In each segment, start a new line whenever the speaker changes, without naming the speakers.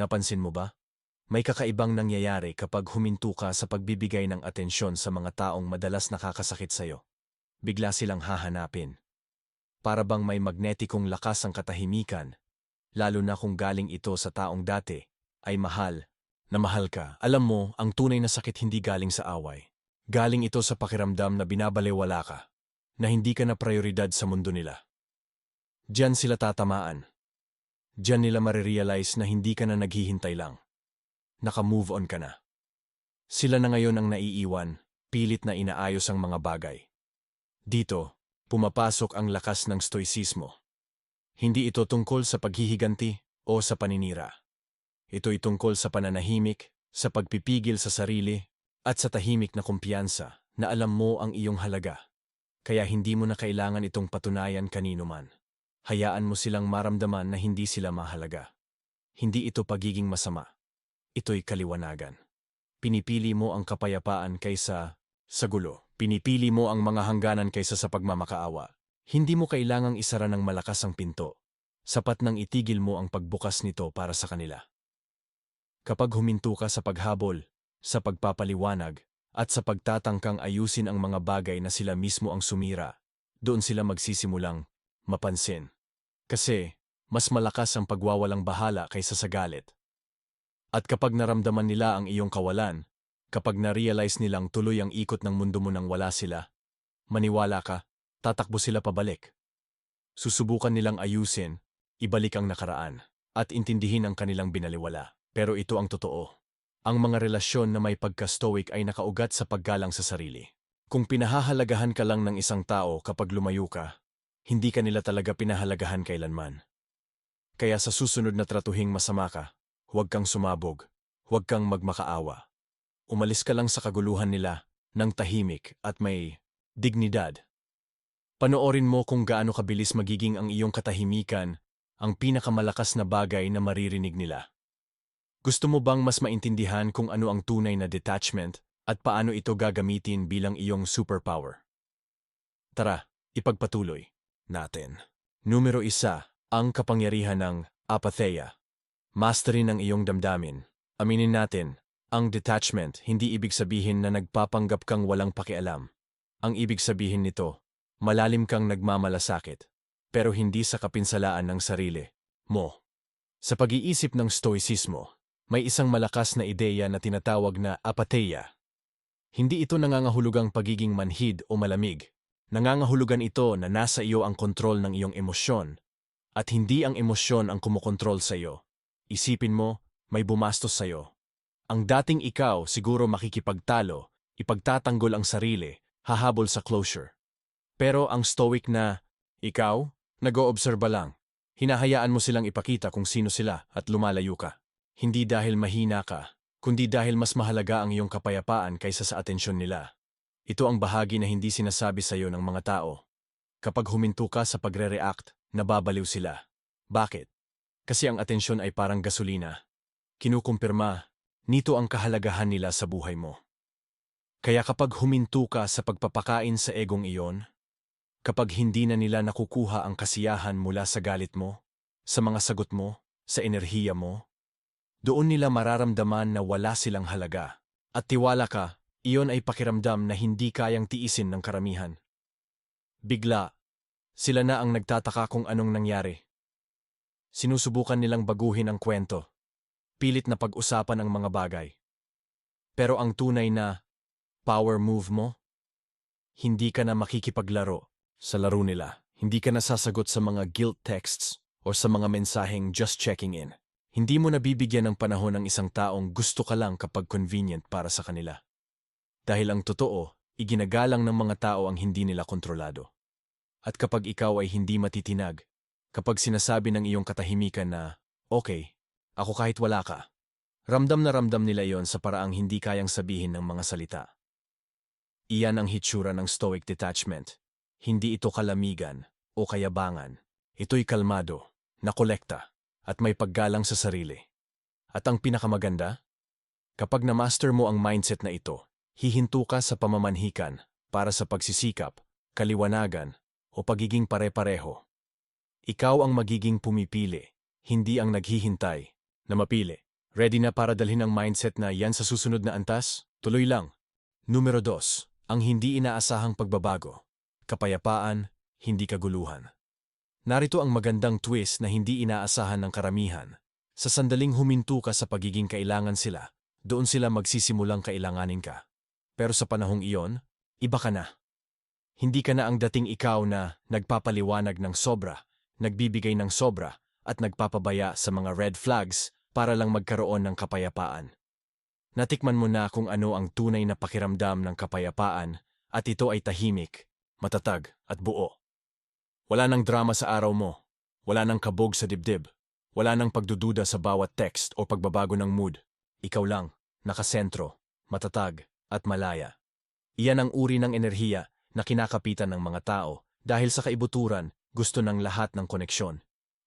Napansin mo ba? May kakaibang nangyayari kapag huminto ka sa pagbibigay ng atensyon sa mga taong madalas nakakasakit sa'yo. Bigla silang hahanapin. Para bang may magnetikong lakas ang katahimikan, lalo na kung galing ito sa taong dati, ay mahal, na mahal ka. Alam mo, ang tunay na sakit hindi galing sa away. Galing ito sa pakiramdam na binabalewala ka, na hindi ka na prioridad sa mundo nila. Diyan sila tatamaan. Diyan nila marirealize na hindi ka na naghihintay lang. Naka-move on ka na. Sila na ngayon ang naiiwan, pilit na inaayos ang mga bagay. Dito, pumapasok ang lakas ng stoicismo. Hindi ito tungkol sa paghihiganti o sa paninira. Ito'y tungkol sa pananahimik, sa pagpipigil sa sarili, at sa tahimik na kumpiyansa na alam mo ang iyong halaga. Kaya hindi mo na kailangan itong patunayan kanino man. Hayaan mo silang maramdaman na hindi sila mahalaga. Hindi ito pagiging masama. Ito'y kaliwanagan. Pinipili mo ang kapayapaan kaysa sa gulo. Pinipili mo ang mga hangganan kaysa sa pagmamakaawa. Hindi mo kailangang isara ng malakas ang pinto. Sapat nang itigil mo ang pagbukas nito para sa kanila. Kapag huminto ka sa paghabol, sa pagpapaliwanag, at sa pagtatangkang ayusin ang mga bagay na sila mismo ang sumira, doon sila magsisimulang mapansin. Kasi, mas malakas ang pagwawalang bahala kaysa sa galit. At kapag naramdaman nila ang iyong kawalan, kapag na-realize nilang tuloy ang ikot ng mundo mo nang wala sila, maniwala ka, tatakbo sila pabalik. Susubukan nilang ayusin, ibalik ang nakaraan, at intindihin ang kanilang binaliwala. Pero ito ang totoo. Ang mga relasyon na may pagka-stoic ay nakaugat sa paggalang sa sarili. Kung pinahahalagahan ka lang ng isang tao kapag lumayo ka, hindi ka nila talaga pinahalagahan kailanman. Kaya sa susunod na tratuhing masama ka, huwag kang sumabog, huwag kang magmakaawa. Umalis ka lang sa kaguluhan nila ng tahimik at may dignidad. Panoorin mo kung gaano kabilis magiging ang iyong katahimikan ang pinakamalakas na bagay na maririnig nila. Gusto mo bang mas maintindihan kung ano ang tunay na detachment at paano ito gagamitin bilang iyong superpower? Tara, ipagpatuloy natin. Numero isa, ang kapangyarihan ng apatheia. Masterin ang iyong damdamin. Aminin natin, ang detachment hindi ibig sabihin na nagpapanggap kang walang pakialam. Ang ibig sabihin nito, malalim kang nagmamalasakit, pero hindi sa kapinsalaan ng sarili mo. Sa pag-iisip ng stoicismo, may isang malakas na ideya na tinatawag na apatheia. Hindi ito nangangahulugang pagiging manhid o malamig. Nangangahulugan ito na nasa iyo ang kontrol ng iyong emosyon at hindi ang emosyon ang kumokontrol sa iyo. Isipin mo, may bumastos sa iyo. Ang dating ikaw siguro makikipagtalo, ipagtatanggol ang sarili, hahabol sa closure. Pero ang stoic na, ikaw, nag-oobserba lang. Hinahayaan mo silang ipakita kung sino sila at lumalayo ka. Hindi dahil mahina ka, kundi dahil mas mahalaga ang iyong kapayapaan kaysa sa atensyon nila. Ito ang bahagi na hindi sinasabi sa iyo ng mga tao. Kapag huminto ka sa pagre-react, nababaliw sila. Bakit? Kasi ang atensyon ay parang gasolina. Kinukumpirma, nito ang kahalagahan nila sa buhay mo. Kaya kapag huminto ka sa pagpapakain sa egong iyon, kapag hindi na nila nakukuha ang kasiyahan mula sa galit mo, sa mga sagot mo, sa enerhiya mo, doon nila mararamdaman na wala silang halaga. At tiwala ka, iyon ay pakiramdam na hindi kayang tiisin ng karamihan. Bigla, sila na ang nagtataka kung anong nangyari. Sinusubukan nilang baguhin ang kwento. Pilit na pag-usapan ang mga bagay. Pero ang tunay na power move mo, hindi ka na makikipaglaro sa laro nila. Hindi ka na sasagot sa mga guilt texts o sa mga mensaheng just checking in. Hindi mo nabibigyan ng panahon ng isang taong gusto ka lang kapag convenient para sa kanila. Dahil ang totoo, iginagalang ng mga tao ang hindi nila kontrolado. At kapag ikaw ay hindi matitinag, kapag sinasabi ng iyong katahimikan na, okay, ako kahit wala ka, ramdam na ramdam nila yon sa paraang hindi kayang sabihin ng mga salita. Iyan ang hitsura ng stoic detachment. Hindi ito kalamigan o kayabangan. Ito'y kalmado, nakolekta, at may paggalang sa sarili. At ang pinakamaganda? Kapag na-master mo ang mindset na ito, hihinto ka sa pamamanhikan para sa pagsisikap, kaliwanagan, o pagiging pare-pareho. Ikaw ang magiging pumipili, hindi ang naghihintay na mapili. Ready na para dalhin ang mindset na yan sa susunod na antas? Tuloy lang. Numero dos, ang hindi inaasahang pagbabago. Kapayapaan, hindi kaguluhan. Narito ang magandang twist na hindi inaasahan ng karamihan. Sa sandaling huminto ka sa pagiging kailangan sila, doon sila magsisimulang kailanganin ka. Pero sa panahong iyon, iba ka na. Hindi ka na ang dating ikaw na nagpapaliwanag ng sobra, nagbibigay ng sobra, at nagpapabaya sa mga red flags para lang magkaroon ng kapayapaan. Natikman mo na kung ano ang tunay na pakiramdam ng kapayapaan at ito ay tahimik, matatag at buo. Wala nang drama sa araw mo, wala nang kabog sa dibdib, wala nang pagdududa sa bawat text o pagbabago ng mood. Ikaw lang, nakasentro, matatag at malaya. Iyan ang uri ng enerhiya na kinakapitan ng mga tao dahil sa kaibuturan gusto ng lahat ng koneksyon.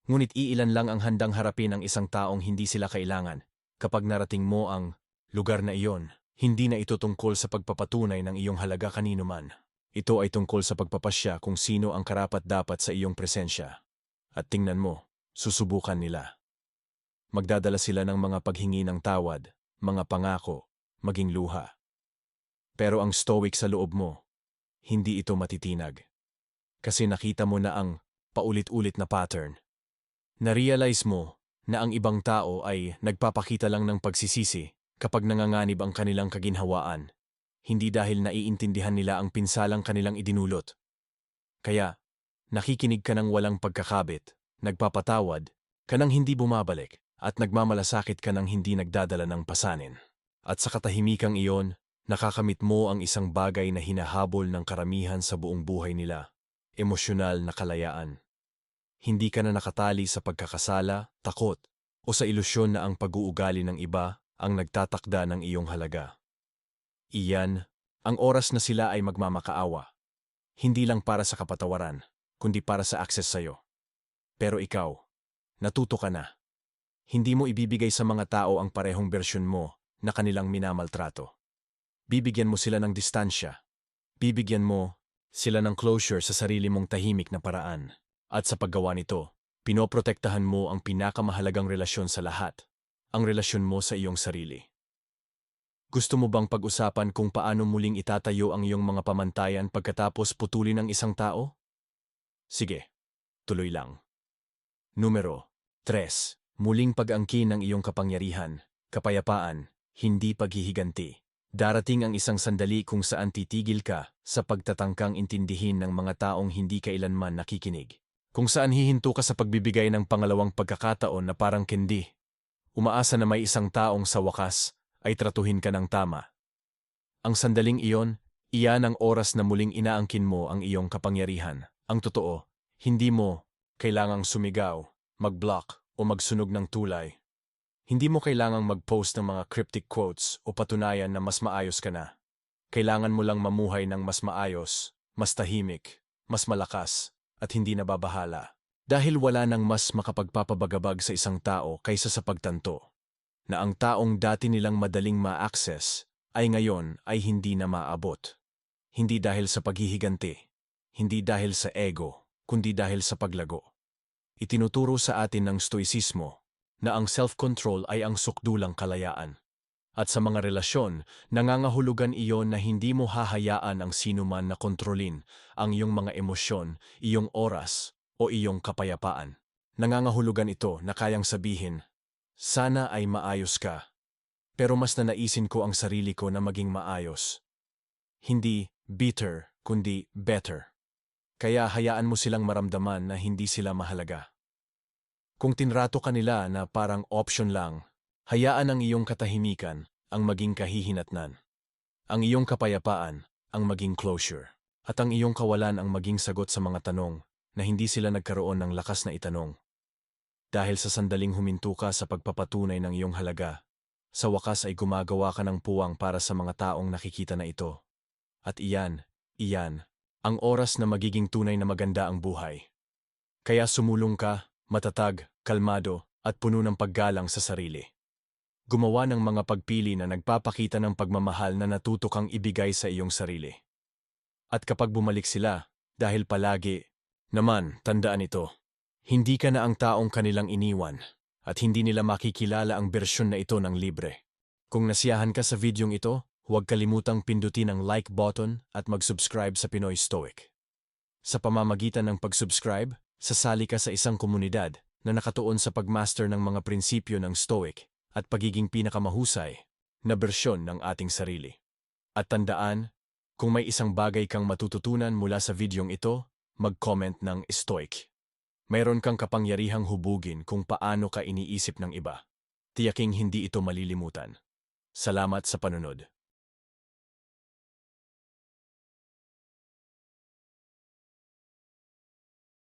Ngunit iilan lang ang handang harapin ang isang taong hindi sila kailangan. Kapag narating mo ang lugar na iyon, hindi na ito tungkol sa pagpapatunay ng iyong halaga kanino man. Ito ay tungkol sa pagpapasya kung sino ang karapat-dapat sa iyong presensya. At tingnan mo, susubukan nila. Magdadala sila ng mga paghingi ng tawad, mga pangako, maging luha. Pero ang stoic sa loob mo, hindi ito matitinag. Kasi nakita mo na ang paulit-ulit na pattern. Narealize mo na ang ibang tao ay nagpapakita lang ng pagsisisi kapag nanganganib ang kanilang kaginhawaan, hindi dahil naiintindihan nila ang pinsalang kanilang idinulot. Kaya, nakikinig ka ng walang pagkakabit, nagpapatawad, ka nang hindi bumabalik, at nagmamalasakit ka ng hindi nagdadala ng pasanin. At sa katahimikang iyon, nakakamit mo ang isang bagay na hinahabol ng karamihan sa buong buhay nila, emosyonal na kalayaan. Hindi ka na nakatali sa pagkakasala, takot, o sa ilusyon na ang pag-uugali ng iba ang nagtatakda ng iyong halaga. Iyan, ang oras na sila ay magmamakaawa. Hindi lang para sa kapatawaran, kundi para sa access sa'yo. Pero ikaw, natuto ka na. Hindi mo ibibigay sa mga tao ang parehong bersyon mo na kanilang minamaltrato. Bibigyan mo sila ng distansya. Bibigyan mo sila ng closure sa sarili mong tahimik na paraan. At sa paggawa nito, pinoprotektahan mo ang pinakamahalagang relasyon sa lahat, ang relasyon mo sa iyong sarili. Gusto mo bang pag-usapan kung paano muling itatayo ang iyong mga pamantayan pagkatapos putulin ang isang tao? Sige, tuloy lang. Numero 3. Muling pag-angkin ng iyong kapangyarihan, kapayapaan, hindi paghihiganti. Darating ang isang sandali kung saan titigil ka sa pagtatangkang intindihin ng mga taong hindi kailanman nakikinig kung saan hihinto ka sa pagbibigay ng pangalawang pagkakataon na parang kendi. Umaasa na may isang taong sa wakas ay tratuhin ka ng tama. Ang sandaling iyon, iyan ang oras na muling inaangkin mo ang iyong kapangyarihan. Ang totoo, hindi mo kailangang sumigaw, mag-block o magsunog ng tulay. Hindi mo kailangang mag-post ng mga cryptic quotes o patunayan na mas maayos ka na. Kailangan mo lang mamuhay ng mas maayos, mas tahimik, mas malakas, at hindi nababahala. Dahil wala nang mas makapagpapabagabag sa isang tao kaysa sa pagtanto na ang taong dati nilang madaling ma-access ay ngayon ay hindi na maabot. Hindi dahil sa paghihiganti, hindi dahil sa ego, kundi dahil sa paglago. Itinuturo sa atin ng stoicismo na ang self-control ay ang sukdulang kalayaan. At sa mga relasyon, nangangahulugan iyon na hindi mo hahayaan ang sinuman na kontrolin ang iyong mga emosyon, iyong oras, o iyong kapayapaan. Nangangahulugan ito na kayang sabihin, sana ay maayos ka, pero mas nanaisin ko ang sarili ko na maging maayos. Hindi bitter, kundi better. Kaya hayaan mo silang maramdaman na hindi sila mahalaga. Kung tinrato ka nila na parang option lang, Hayaan ang iyong katahimikan ang maging kahihinatnan. Ang iyong kapayapaan ang maging closure. At ang iyong kawalan ang maging sagot sa mga tanong na hindi sila nagkaroon ng lakas na itanong. Dahil sa sandaling huminto ka sa pagpapatunay ng iyong halaga, sa wakas ay gumagawa ka ng puwang para sa mga taong nakikita na ito. At iyan, iyan, ang oras na magiging tunay na maganda ang buhay. Kaya sumulong ka, matatag, kalmado, at puno ng paggalang sa sarili gumawa ng mga pagpili na nagpapakita ng pagmamahal na natuto kang ibigay sa iyong sarili. At kapag bumalik sila, dahil palagi, naman, tandaan ito, hindi ka na ang taong kanilang iniwan. at hindi nila makikilala ang bersyon na ito ng libre. Kung nasiyahan ka sa videong ito, huwag kalimutang pindutin ang like button at mag-subscribe sa Pinoy Stoic. Sa pamamagitan ng pag-subscribe, sasali ka sa isang komunidad na nakatuon sa pagmaster ng mga prinsipyo ng Stoic at pagiging pinakamahusay na bersyon ng ating sarili. At tandaan, kung may isang bagay kang matututunan mula sa videong ito, mag-comment ng Stoic. Mayroon kang kapangyarihang hubugin kung paano ka iniisip ng iba. Tiyaking hindi ito malilimutan. Salamat sa panunod.